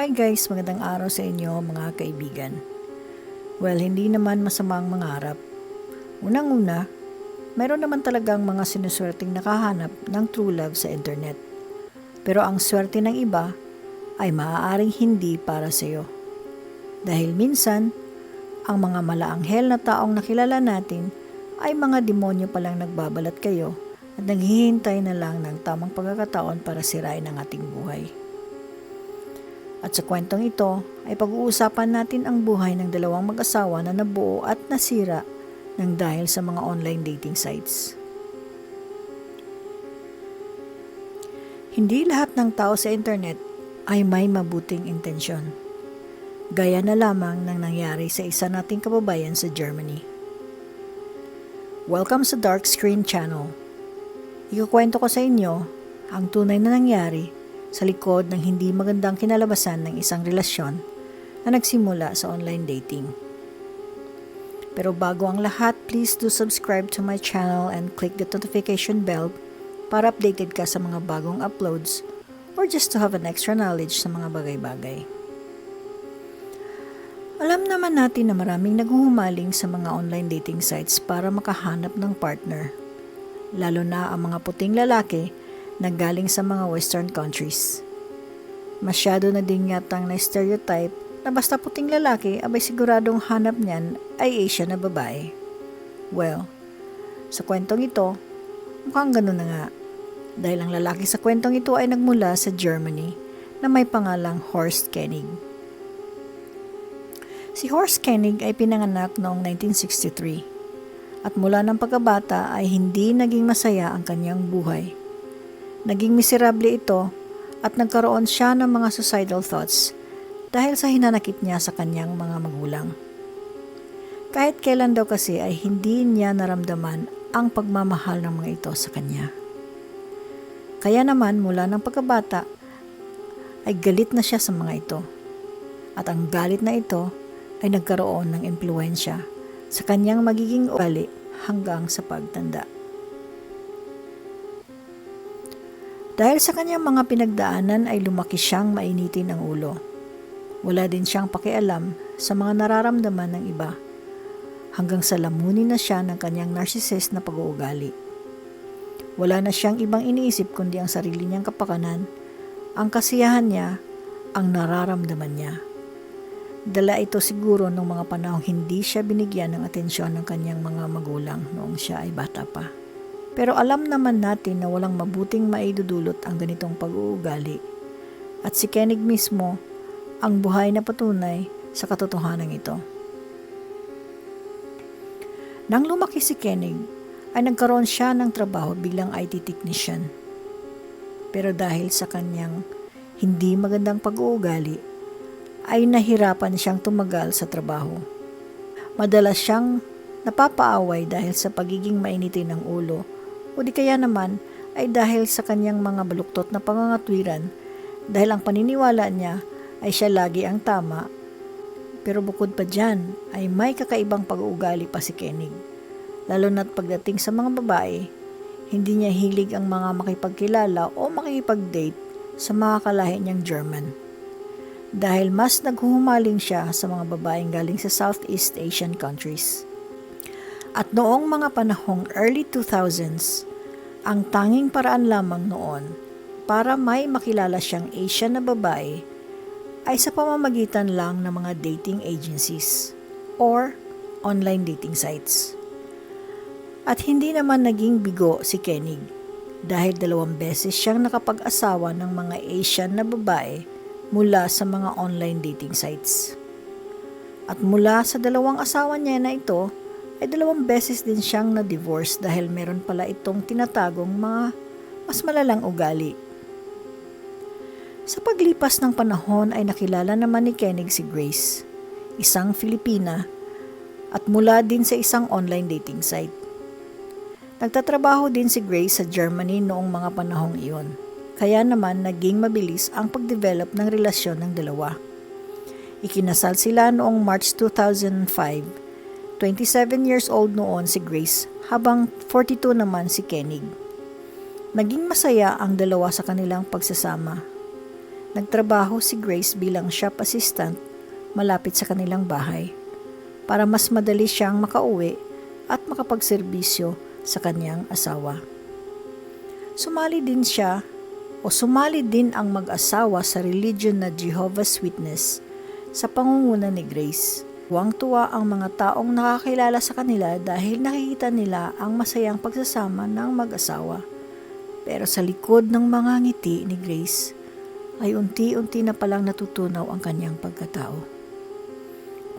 Hi guys, magandang araw sa inyo mga kaibigan. Well, hindi naman masama ang mangarap. Unang-una, meron naman talagang mga sinuswerteng nakahanap ng true love sa internet. Pero ang swerte ng iba ay maaaring hindi para sa iyo. Dahil minsan, ang mga malaanghel na taong nakilala natin ay mga demonyo palang nagbabalat kayo at naghihintay na lang ng tamang pagkakataon para sirain ang ating buhay. At sa kwentong ito ay pag-uusapan natin ang buhay ng dalawang mag-asawa na nabuo at nasira ng dahil sa mga online dating sites. Hindi lahat ng tao sa internet ay may mabuting intensyon. Gaya na lamang ng nangyari sa isa nating kababayan sa Germany. Welcome sa Dark Screen Channel. Ikukwento ko sa inyo ang tunay na nangyari sa likod ng hindi magandang kinalabasan ng isang relasyon na nagsimula sa online dating. Pero bago ang lahat, please do subscribe to my channel and click the notification bell para updated ka sa mga bagong uploads or just to have an extra knowledge sa mga bagay-bagay. Alam naman natin na maraming naghuhumaling sa mga online dating sites para makahanap ng partner. Lalo na ang mga puting lalaki na galing sa mga western countries. Masyado na din yatang na-stereotype na basta puting lalaki abay siguradong hanap niyan ay Asian na babae. Well, sa kwentong ito, mukhang ganun na nga. Dahil ang lalaki sa kwentong ito ay nagmula sa Germany na may pangalang Horst Koenig. Si Horst Koenig ay pinanganak noong 1963 at mula ng pagkabata ay hindi naging masaya ang kanyang buhay. Naging miserable ito at nagkaroon siya ng mga suicidal thoughts dahil sa hinanakit niya sa kanyang mga magulang. Kahit kailan daw kasi ay hindi niya naramdaman ang pagmamahal ng mga ito sa kanya. Kaya naman mula ng pagkabata ay galit na siya sa mga ito. At ang galit na ito ay nagkaroon ng impluensya sa kanyang magiging ugali hanggang sa pagtanda. Dahil sa kanyang mga pinagdaanan ay lumaki siyang mainitin ang ulo. Wala din siyang pakialam sa mga nararamdaman ng iba hanggang sa lamunin na siya ng kanyang narcissist na pag-uugali. Wala na siyang ibang iniisip kundi ang sarili niyang kapakanan, ang kasiyahan niya, ang nararamdaman niya. Dala ito siguro ng mga panahong hindi siya binigyan ng atensyon ng kanyang mga magulang noong siya ay bata pa. Pero alam naman natin na walang mabuting maidudulot ang ganitong pag-uugali. At si Kenig mismo ang buhay na patunay sa katotohanan ito. Nang lumaki si Kenig, ay nagkaroon siya ng trabaho bilang IT technician. Pero dahil sa kanyang hindi magandang pag-uugali, ay nahirapan siyang tumagal sa trabaho. Madalas siyang napapaaway dahil sa pagiging mainitin ng ulo o di kaya naman ay dahil sa kanyang mga baluktot na pangangatwiran dahil ang paniniwala niya ay siya lagi ang tama. Pero bukod pa dyan ay may kakaibang pag-uugali pa si Kenig. Lalo na't pagdating sa mga babae, hindi niya hilig ang mga makipagkilala o makipag-date sa mga kalahi niyang German. Dahil mas naghuhumaling siya sa mga babaeng galing sa Southeast Asian countries. At noong mga panahong early 2000s, ang tanging paraan lamang noon para may makilala siyang Asian na babae ay sa pamamagitan lang ng mga dating agencies or online dating sites. At hindi naman naging bigo si Kenig dahil dalawang beses siyang nakapag-asawa ng mga Asian na babae mula sa mga online dating sites. At mula sa dalawang asawa niya na ito, ay dalawang beses din siyang na-divorce dahil meron pala itong tinatagong mga mas malalang ugali. Sa paglipas ng panahon ay nakilala naman ni Kenig si Grace, isang Filipina at mula din sa isang online dating site. Nagtatrabaho din si Grace sa Germany noong mga panahong iyon. Kaya naman naging mabilis ang pagdevelop ng relasyon ng dalawa. Ikinasal sila noong March 2005. 27 years old noon si Grace habang 42 naman si Kenig. Naging masaya ang dalawa sa kanilang pagsasama Nagtrabaho si Grace bilang shop assistant malapit sa kanilang bahay para mas madali siyang makauwi at makapagserbisyo sa kanyang asawa. Sumali din siya o sumali din ang mag-asawa sa religion na Jehovah's Witness sa pangunguna ni Grace. Tuwang-tuwa ang mga taong nakakilala sa kanila dahil nakikita nila ang masayang pagsasama ng mag-asawa. Pero sa likod ng mga ngiti ni Grace, ay unti-unti na palang natutunaw ang kanyang pagkatao.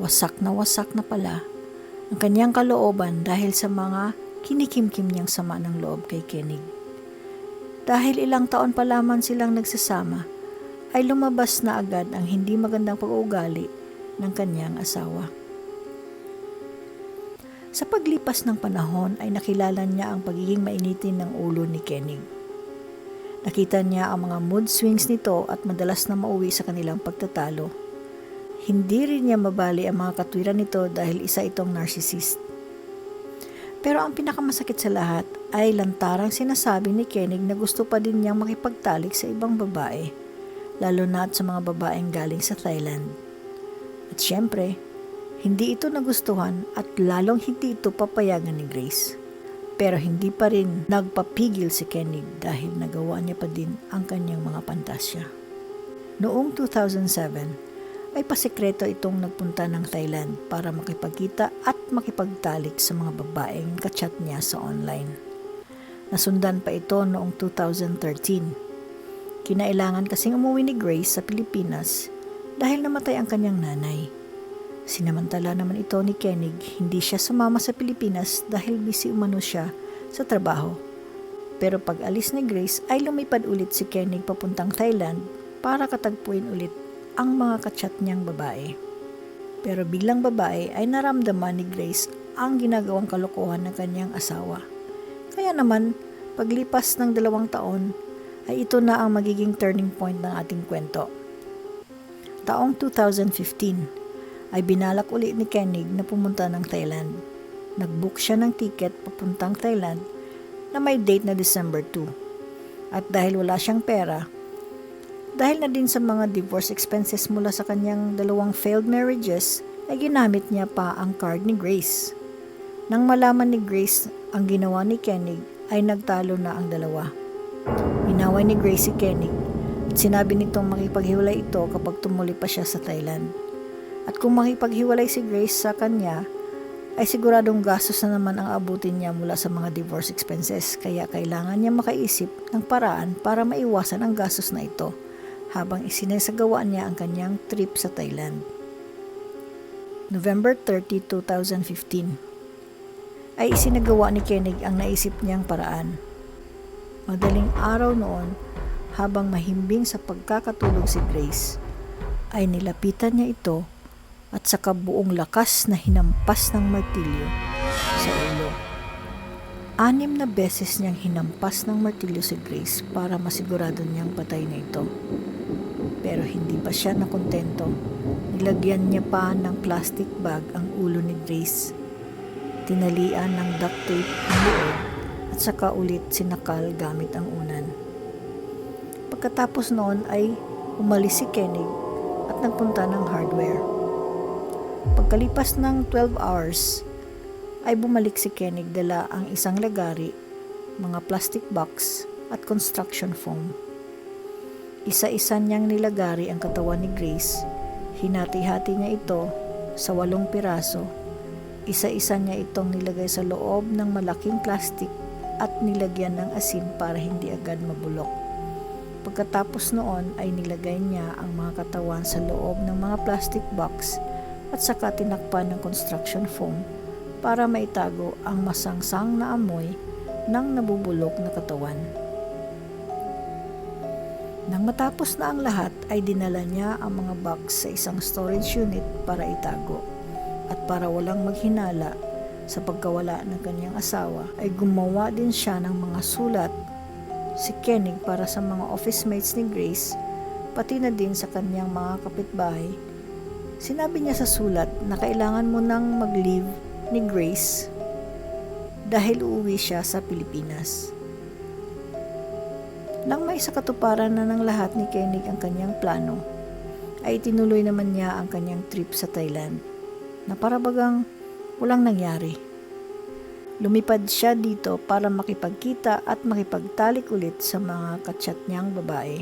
Wasak na wasak na pala ang kanyang kalooban dahil sa mga kinikimkim niyang sama ng loob kay Kenig. Dahil ilang taon pa lamang silang nagsasama, ay lumabas na agad ang hindi magandang pag-uugali ng kanyang asawa. Sa paglipas ng panahon ay nakilala niya ang pagiging mainitin ng ulo ni Kenig. Nakita niya ang mga mood swings nito at madalas na mauwi sa kanilang pagtatalo. Hindi rin niya mabali ang mga katwiran nito dahil isa itong narcissist. Pero ang pinakamasakit sa lahat ay lantarang sinasabi ni Kenig na gusto pa din niyang makipagtalik sa ibang babae, lalo na at sa mga babaeng galing sa Thailand. At syempre, hindi ito nagustuhan at lalong hindi ito papayagan ni Grace. Pero hindi pa rin nagpapigil si Kenig dahil nagawa niya pa din ang kanyang mga pantasya. Noong 2007, ay pasekreto itong nagpunta ng Thailand para makipagkita at makipagtalik sa mga babaeng kachat niya sa online. Nasundan pa ito noong 2013. Kinailangan kasing umuwi ni Grace sa Pilipinas dahil namatay ang kanyang nanay. Sinamantala naman ito ni Kenig, hindi siya sumama sa Pilipinas dahil busy umano siya sa trabaho. Pero pag alis ni Grace ay lumipad ulit si Kenig papuntang Thailand para katagpuin ulit ang mga kachat niyang babae. Pero bilang babae ay naramdaman ni Grace ang ginagawang kalokohan ng kanyang asawa. Kaya naman, paglipas ng dalawang taon, ay ito na ang magiging turning point ng ating kwento. Taong 2015, ay binalak uli ni Kenig na pumunta ng Thailand. Nagbook siya ng ticket papuntang Thailand na may date na December 2. At dahil wala siyang pera, dahil na din sa mga divorce expenses mula sa kanyang dalawang failed marriages, ay ginamit niya pa ang card ni Grace. Nang malaman ni Grace ang ginawa ni Kenig, ay nagtalo na ang dalawa. Inaway ni Grace si Kenig at sinabi nitong makipaghiwalay ito kapag tumuli pa siya sa Thailand. At kung makipaghiwalay si Grace sa kanya, ay siguradong gastos na naman ang abutin niya mula sa mga divorce expenses kaya kailangan niya makaisip ng paraan para maiwasan ang gastos na ito habang isinasagawa niya ang kanyang trip sa Thailand. November 30, 2015 ay isinagawa ni Kenig ang naisip niyang paraan. Madaling araw noon, habang mahimbing sa pagkakatulog si Grace, ay nilapitan niya ito at sa kabuong lakas na hinampas ng martilyo sa ulo. Anim na beses niyang hinampas ng martilyo si Grace para masigurado niyang patay na ito. Pero hindi pa siya nakontento. Nilagyan niya pa ng plastic bag ang ulo ni Grace. Tinalian ng duct tape ang loob at saka ulit sinakal gamit ang unan. Pagkatapos noon ay umalis si Kenig at nagpunta ng hardware. Pagkalipas ng 12 hours, ay bumalik si Kenig dala ang isang lagari, mga plastic box at construction foam. Isa-isa niyang nilagari ang katawan ni Grace. Hinati-hati niya ito sa walong piraso. Isa-isa niya itong nilagay sa loob ng malaking plastic at nilagyan ng asin para hindi agad mabulok. Pagkatapos noon ay nilagay niya ang mga katawan sa loob ng mga plastic box at saka tinakpan ng construction foam para maitago ang masangsang na amoy ng nabubulok na katawan. Nang matapos na ang lahat ay dinala niya ang mga box sa isang storage unit para itago at para walang maghinala sa pagkawala ng kanyang asawa ay gumawa din siya ng mga sulat si Kenig para sa mga office mates ni Grace pati na din sa kanyang mga kapitbahay Sinabi niya sa sulat na kailangan mo nang mag-leave ni Grace dahil uuwi siya sa Pilipinas. Nang may katuparan na ng lahat ni Kenig ang kanyang plano, ay tinuloy naman niya ang kanyang trip sa Thailand na parabagang walang nangyari. Lumipad siya dito para makipagkita at makipagtalik ulit sa mga kachat niyang babae.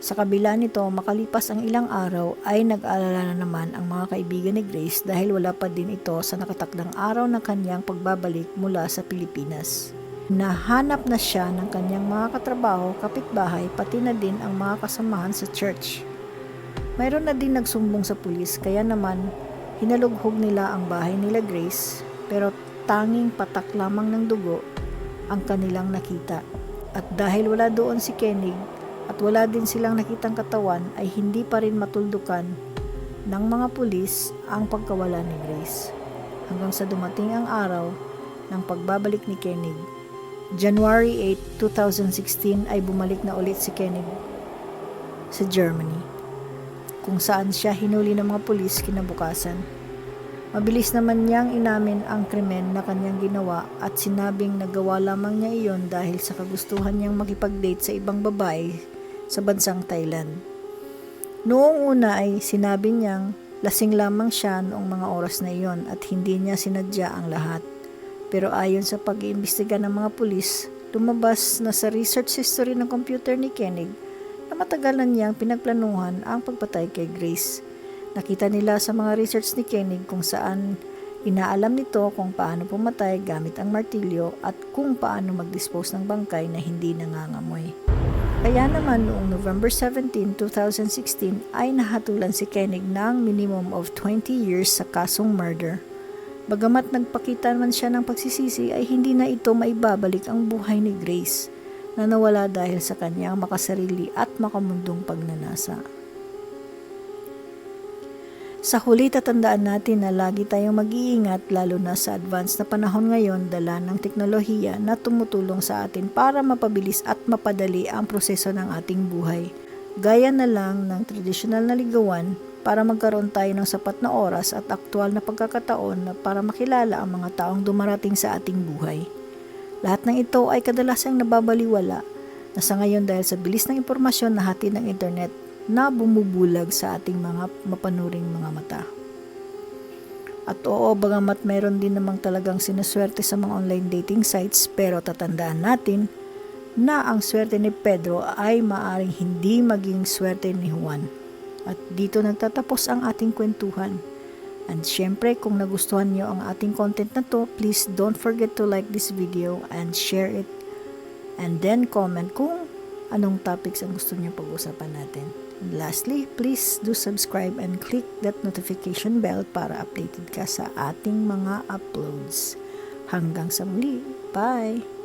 Sa kabila nito, makalipas ang ilang araw ay nag-alala na naman ang mga kaibigan ni Grace dahil wala pa din ito sa nakatakdang araw ng kanyang pagbabalik mula sa Pilipinas. Nahanap na siya ng kanyang mga katrabaho, kapitbahay, pati na din ang mga kasamahan sa church. Mayroon na din nagsumbong sa pulis kaya naman hinalughog nila ang bahay nila Grace pero tanging patak lamang ng dugo ang kanilang nakita. At dahil wala doon si Kenig at wala din silang nakitang katawan ay hindi pa rin matuldukan ng mga pulis ang pagkawala ni Grace. Hanggang sa dumating ang araw ng pagbabalik ni Kenig. January 8, 2016 ay bumalik na ulit si Kenig sa Germany kung saan siya hinuli ng mga pulis kinabukasan. Mabilis naman niyang inamin ang krimen na kanyang ginawa at sinabing nagawa lamang niya iyon dahil sa kagustuhan niyang makipag-date sa ibang babae sa bansang Thailand. Noong una ay sinabi niyang lasing lamang siya noong mga oras na iyon at hindi niya sinadya ang lahat. Pero ayon sa pag-iimbestiga ng mga pulis, lumabas na sa research history ng computer ni Kenig na matagal na niyang pinagplanuhan ang pagpatay kay Grace. Nakita nila sa mga research ni Kenig kung saan inaalam nito kung paano pumatay gamit ang martilyo at kung paano mag-dispose ng bangkay na hindi nangangamoy. Kaya naman noong November 17, 2016 ay nahatulan si Kenig ng minimum of 20 years sa kasong murder. Bagamat nagpakita man siya ng pagsisisi ay hindi na ito maibabalik ang buhay ni Grace na nawala dahil sa kanyang makasarili at makamundong pagnanasa. Sa huli tatandaan natin na lagi tayong mag-iingat lalo na sa advanced na panahon ngayon dala ng teknolohiya na tumutulong sa atin para mapabilis at mapadali ang proseso ng ating buhay. Gaya na lang ng tradisyonal na ligawan para magkaroon tayo ng sapat na oras at aktwal na pagkakataon para makilala ang mga taong dumarating sa ating buhay. Lahat ng ito ay kadalasang nababaliwala na sa ngayon dahil sa bilis ng impormasyon na hatid ng internet na bumubulag sa ating mga mapanuring mga mata. At oo, bagamat mayroon din namang talagang sinuswerte sa mga online dating sites pero tatandaan natin na ang swerte ni Pedro ay maaring hindi maging swerte ni Juan. At dito nagtatapos ang ating kwentuhan. And syempre, kung nagustuhan nyo ang ating content na to, please don't forget to like this video and share it. And then comment kung anong topics ang gusto niyo pag-usapan natin. And lastly, please do subscribe and click that notification bell para updated ka sa ating mga uploads. Hanggang sa muli. Bye!